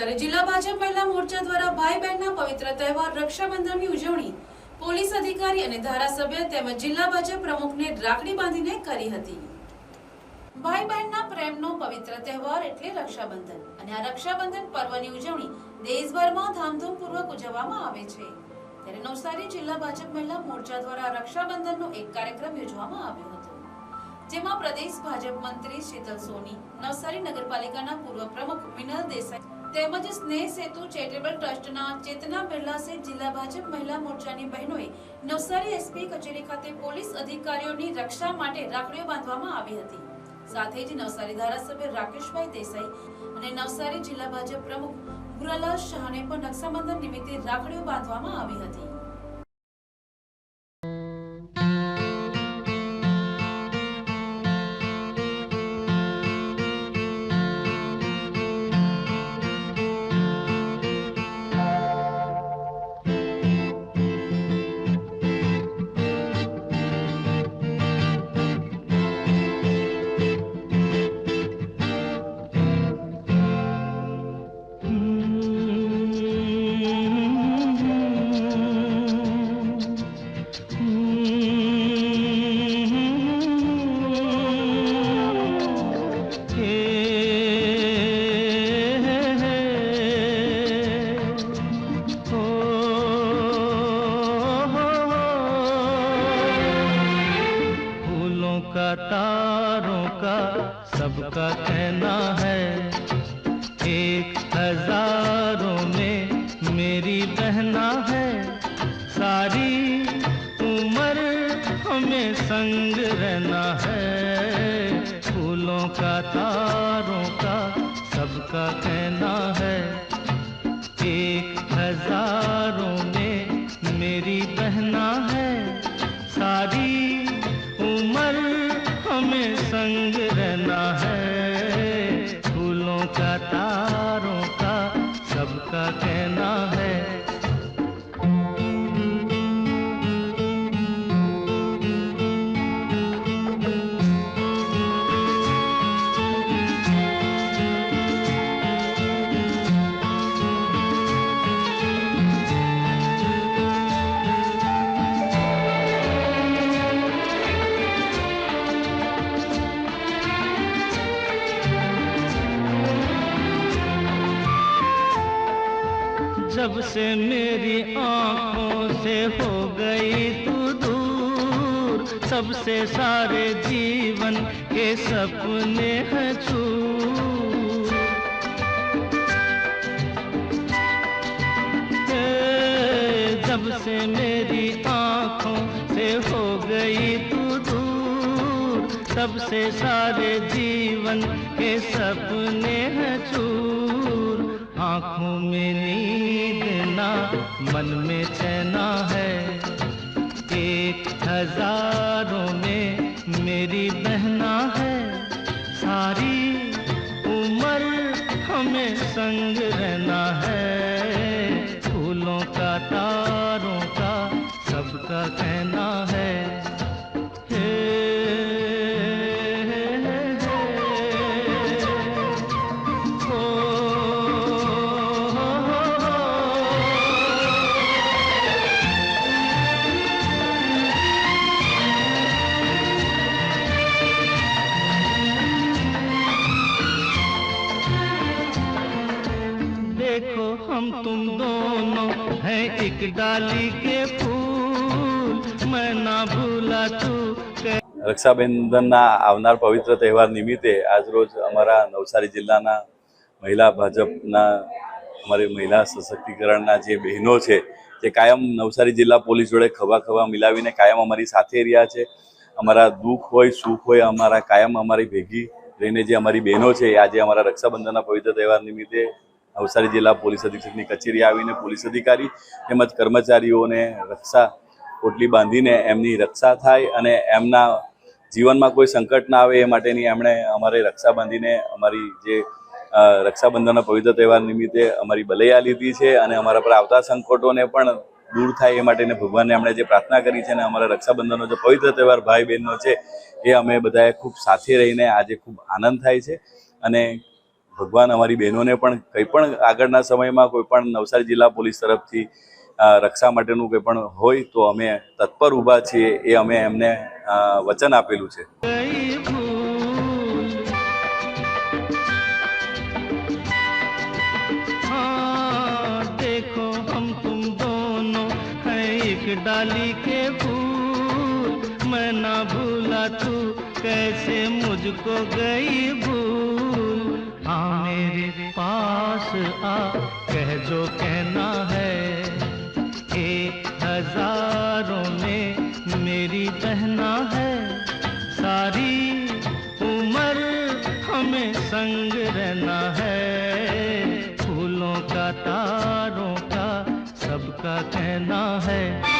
નવસારી જિલ્લા ભાજપ મહિલા મોરચા દ્વારા ભાઈ બહેનના પવિત્ર તહેવાર રક્ષાબંધનની ઉજવણી પોલીસ અધિકારી અને ધારાસભ્ય તેમજ જિલ્લા ભાજપ પ્રમુખને રાખડી બાંધીને કરી હતી. ભાઈ બહેનના પ્રેમનો પવિત્ર તહેવાર એટલે રક્ષાબંધન અને આ રક્ષાબંધન પર્વની ઉજવણી દેશભરમાં ધામધૂમપૂર્વક ઉજવવામાં આવે છે. ત્યારે નવસારી જિલ્લા ભાજપ મહિલા મોરચા દ્વારા રક્ષાબંધનનો એક કાર્યક્રમ યોજવામાં આવ્યો હતો. જેમાં પ્રદેશ ભાજપ મંત્રી શીતલ સોની, નવસારી નગરપાલિકાના પૂર્વ પ્રમુખ વિનલ દેસાઈ તેમજ સ્નેહ સેતુ ચેરિટેબલ ટ્રસ્ટના ચેતના બિરલાસે જિલ્લા ભાજપ મહિલા મોરચાની બહેનોએ નવસારી એસપી કચેરી ખાતે પોલીસ અધિકારીઓની રક્ષા માટે રાખડીઓ બાંધવામાં આવી હતી. સાથે જ નવસારી ધારાસભ્ય રાકેશભાઈ દેસાઈ અને નવસારી જિલ્લા ભાજપ પ્રમુખ ભુરાલાલ શાહને પણ રક્ષાબંધન નિમિત્તે રાખડીઓ બાંધવામાં આવી હતી. हज़ारों में मेरी बहना है। सारी उम्र हमें संग रहना है। फूलों का, तारों का सबका कहना है। एक हज़ारों में मेरी बहना है। सारी उम्र हमें संग रहना है। फूलों का से मेरी आँखों से हो गई तू दूर। सबसे सारे जीवन के सपने हैं चूर जब से मेरी आँखों से हो गई तू दूर। तब से सारे जीवन के सपने हैं चूर आँखों में नींद ना मन में चैना है। एक हज़ारों में मेरी बहना है। सारी उम्र हमें संग रहना है। हैं एक डाली के फूल मैं ना भूला तू के રક્ષાબંધનના આવનાર પવિત્ર તહેવાર નિમિત્તે આજરોજ અમારા નવસારી જિલ્લાના મહિલા ભાજપના અમારી મહિલા સશક્તિકરણના જે બહેનો છે જે કાયમ નવસારી જિલ્લા પોલીસ જોડે ખભા ખભા મિલાવીને કાયમ અમારી સાથે રહ્યા છે અમારા દુઃખ હોય સુખ હોય અમારા કાયમ અમારી ભેગી રહીને જે અમારી બહેનો છે એ આજે અમારા રક્ષાબંધનના પવિત્ર તહેવાર નિમિત્તે નવસારી જિલ્લા પોલીસ અધિક્ષકની કચેરી આવીને પોલીસ અધિકારી તેમજ કર્મચારીઓને રક્ષા પોટલી બાંધીને એમની રક્ષા થાય અને એમના જીવનમાં કોઈ સંકટ ના આવે એ માટેની એમણે અમારે રક્ષા બાંધીને અમારી જે રક્ષાબંધનના પવિત્ર તહેવાર નિમિત્તે અમારી બલૈયા લીધી છે અને અમારા પર આવતા સંકટોને પણ દૂર થાય એ માટેને ભગવાનને એમણે જે પ્રાર્થના કરી છે અને અમારા રક્ષાબંધનનો જે પવિત્ર તહેવાર ભાઈ બહેનનો છે એ અમે બધાએ ખૂબ સાથે રહીને આજે ખૂબ આનંદ થાય છે અને ભગવાન અમારી બહેનોને પણ કંઈ પણ આગળના સમયમાં કોઈ પણ નવસારી જિલ્લા પોલીસ તરફથી અ, રક્ષા માટેનું કંઈ પણ હોય તો અમે તત્પર ઊભા છીએ એ અમે એમને અ, વચન આપેલું છે गई भूल हाँ देखो हम तुम दोनों हैं एक डाली के फूल मैं ना भूला तू कैसे मुझको गई भूल हाँ मेरे पास आ, कह जो कहना है। एक हज़ारों में मेरी बहना है। सारी उम्र हमें संग रहना है। फूलों का, तारों का सबका कहना है।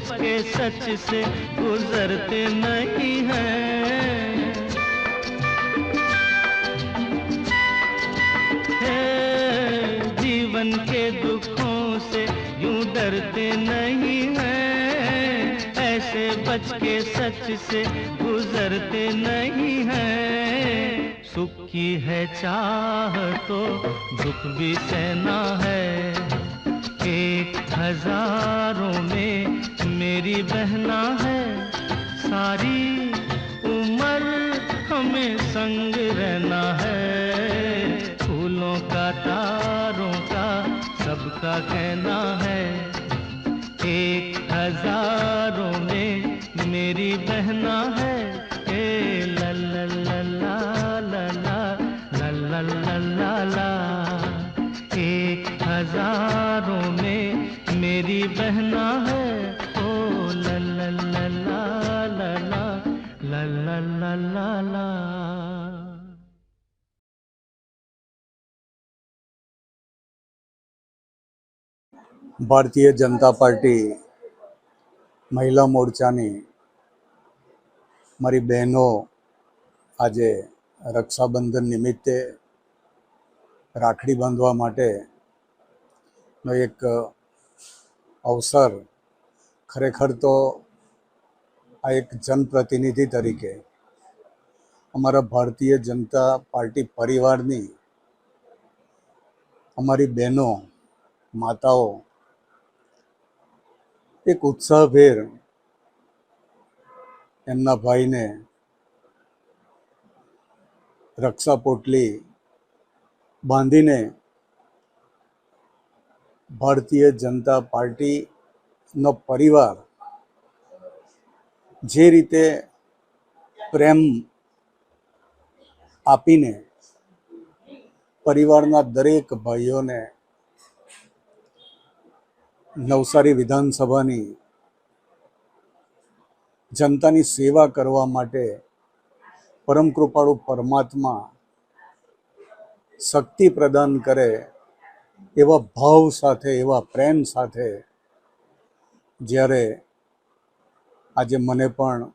ऐसे बच के सच से गुजरते नहीं हैं, जीवन के दुखों से यूँ डरते नहीं हैं। ऐसे बच के सच से गुजरते नहीं हैं। सुख की है चाह तो दुख भी सहना है। एक हज़ारों में कहना है एक हज़ारों में मेरी बहना है ए ला ला ला ला ला ला ला ला ला ला एक हज़ारों में मेरी बहना है ओ ला ला ला ला ला ला ला ला ला ला ભારતીય જનતા પાર્ટી મહિલા મોરચાની મારી બહેનો આજે રક્ષાબંધન નિમિત્તે રાખડી બાંધવા માટેનો એક અવસર ખરેખર તો આ એક જનપ્રતિનિધિ તરીકે અમારા ભારતીય જનતા પાર્ટી પરિવારની અમારી બહેનો, માતાઓ એક ઉત્સાહભેર એમના ભાઈને રક્ષા પોટલી બાંધીને ભારતીય જનતા પાર્ટીનો પરિવાર જે રીતે પ્રેમ આપીને પરિવારના દરેક ભાઈઓને નવસારી વિધાનસભાની જનતાની સેવા કરવા માટે પરમ કૃપાળુ પરમાત્મા શક્તિ પ્રદાન કરે એવા ભાવ સાથે, એવા પ્રેમ સાથે જ્યારે આજે મને પણ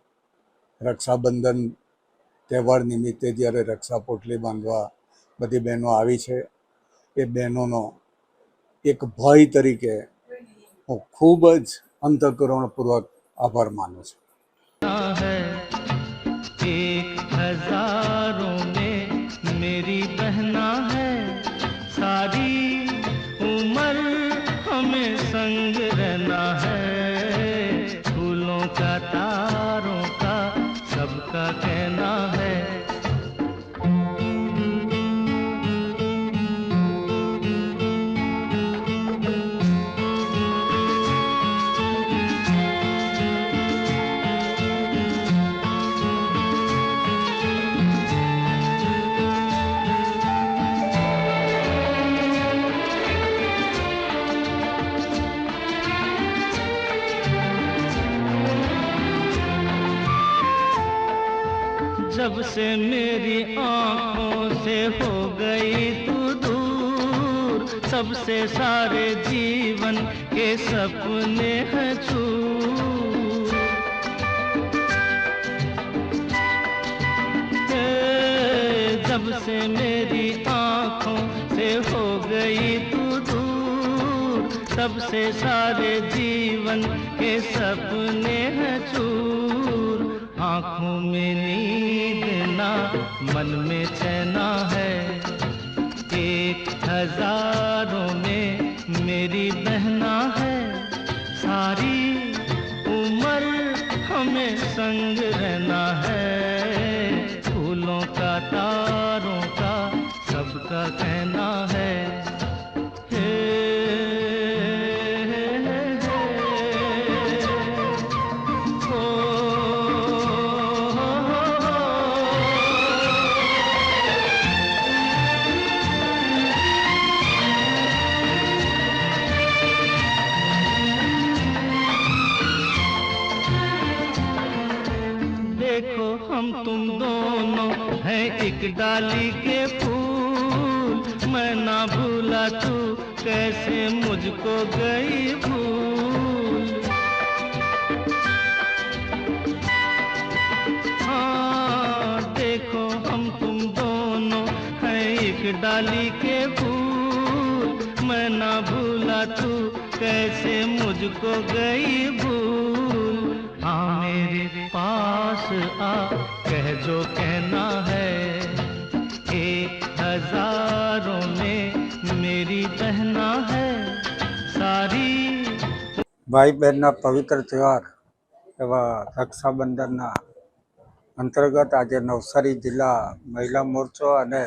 રક્ષાબંધન તહેવાર નિમિત્તે જ્યારે રક્ષા પોટલી બાંધવા બધી બહેનો આવી છે. એ બહેનોનો એક ભાઈ તરીકે હું ખૂબ જ અંતઃકરણપૂર્વક આભાર માનું છું. जब से मेरी आँखों से हो गई तू दूर, सबसे सारे जीवन के सपने हैं चूर जब से मेरी आँखों से हो गई तू दूर तब से सारे जीवन के सपने हैं चूर आँखों में नींद ना, मन में चैना है। एक हज़ारों में मेरी बहना है। सारी उम्र हमें संग रहना है। डाली के फूल, मैं ना भूला तू कैसे मुझको गई भूल। हाँ देखो हम तुम दोनों हैं एक डाली के फूल, मैं ना भूला तू कैसे मुझको गई भूल। हाँ मेरे पास आ, कह जो कहना ભાઈ બહેનના પવિત્ર તહેવાર એવા રક્ષાબંધનના અંતર્ગત આજે નવસારી જિલ્લા મહિલા મોરચો અને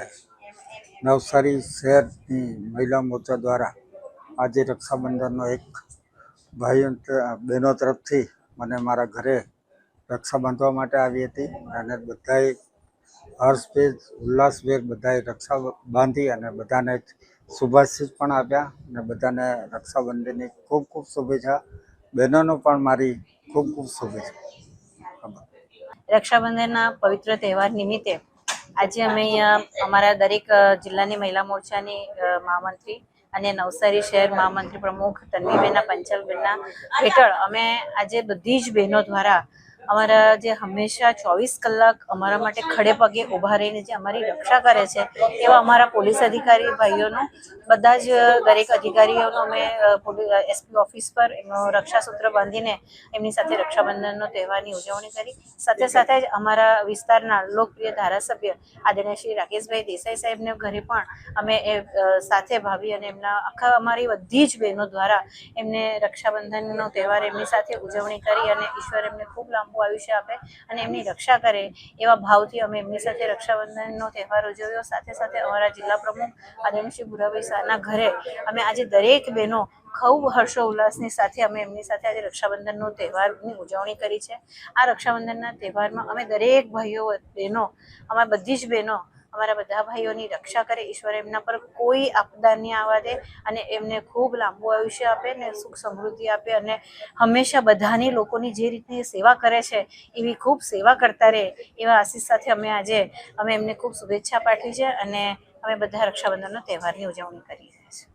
નવસારી શહેરની મહિલા મોરચા દ્વારા આજે રક્ષાબંધનનો એક ભાઈઓ બહેનો તરફથી મને મારા ઘરે રક્ષા બાંધવા માટે આવી હતી અને બધાએ હર્ષભેર, ઉલ્લાસભેર બધાએ રક્ષા બાંધી અને બધાને શુભાશીષ પણ આપ્યા અને બધાને રક્ષાબંધનની ખૂબ ખૂબ શુભેચ્છા. બહેનોનો પણ મારી ખૂબ ખૂબ શુભેચ્છા. રક્ષાબંધનના પવિત્ર તહેવાર નિમિત્તે આજે અમે અહીંયા અમારા દરેક જિલ્લાની મહિલા મોરચાની મહામંત્રી અને નવસારી શહેર મહામંત્રી પ્રમુખ તન્વીબેનના, પંચાલબેનના હેઠળ અમે આજે બધી જ બહેનો દ્વારા અમારા જે હંમેશા ચોવીસ કલાક અમારા માટે ખડે પગે ઊભા રહીને જે અમારી રક્ષા કરે છે, એવા અમારા પોલીસ અધિકારી ભાઈઓનું, બધા જ દરેક અધિકારીઓનો અમે એસપી ઓફિસ પર એમનો રક્ષાસૂત્ર બાંધીને એમની સાથે રક્ષાબંધનનો તહેવારની ઉજવણી કરી. સાથે સાથે જ અમારા વિસ્તારના લોકપ્રિય ધારાસભ્ય આદરણીય શ્રી રાકેશભાઈ દેસાઈ સાહેબને ઘરે પણ અમે એ સાથે ભાવી અને એમના આખા અમારી બધી જ બહેનો દ્વારા એમને રક્ષાબંધનનો તહેવાર એમની સાથે ઉજવણી કરી અને ઈશ્વર એમને ખૂબ લાંબુ આયુષ્ય આપે અને એમની રક્ષા કરે, એવા ભાવથી અમે એમની સાથે રક્ષાબંધનનો તહેવાર ઉજવ્યો. સાથે સાથે અમારા જિલ્લા પ્રમુખ આદરણીય શ્રી ભુરાભાઈ શાહના ઘરે અમે આજે દરેક બહેનો ખૂબ હર્ષો ઉલ્લાસની સાથે અમે એમની સાથે આજે રક્ષાબંધનનો તહેવારની ઉજવણી કરી છે. આ રક્ષાબંધનના તહેવારમાં અમે દરેક ભાઈઓ, બહેનો, અમારા બધી જ બહેનો અમારા બધા ભાઈઓની રક્ષા કરે, ઈશ્વર એમના પર કોઈ આપદા નહીં આવવા દે અને એમને ખૂબ લાંબુ આયુષ્ય આપે ને સુખ સમૃદ્ધિ આપે અને હંમેશા બધાની લોકોની જે રીતની સેવા કરે છે, એવી ખૂબ સેવા કરતા રહે, એવા આશીષ સાથે અમે આજે, અમે એમને ખૂબ શુભેચ્છા પાઠવી છે અને અમે બધા રક્ષાબંધનનો તહેવારની ઉજવણી કરી રહ્યા છીએ.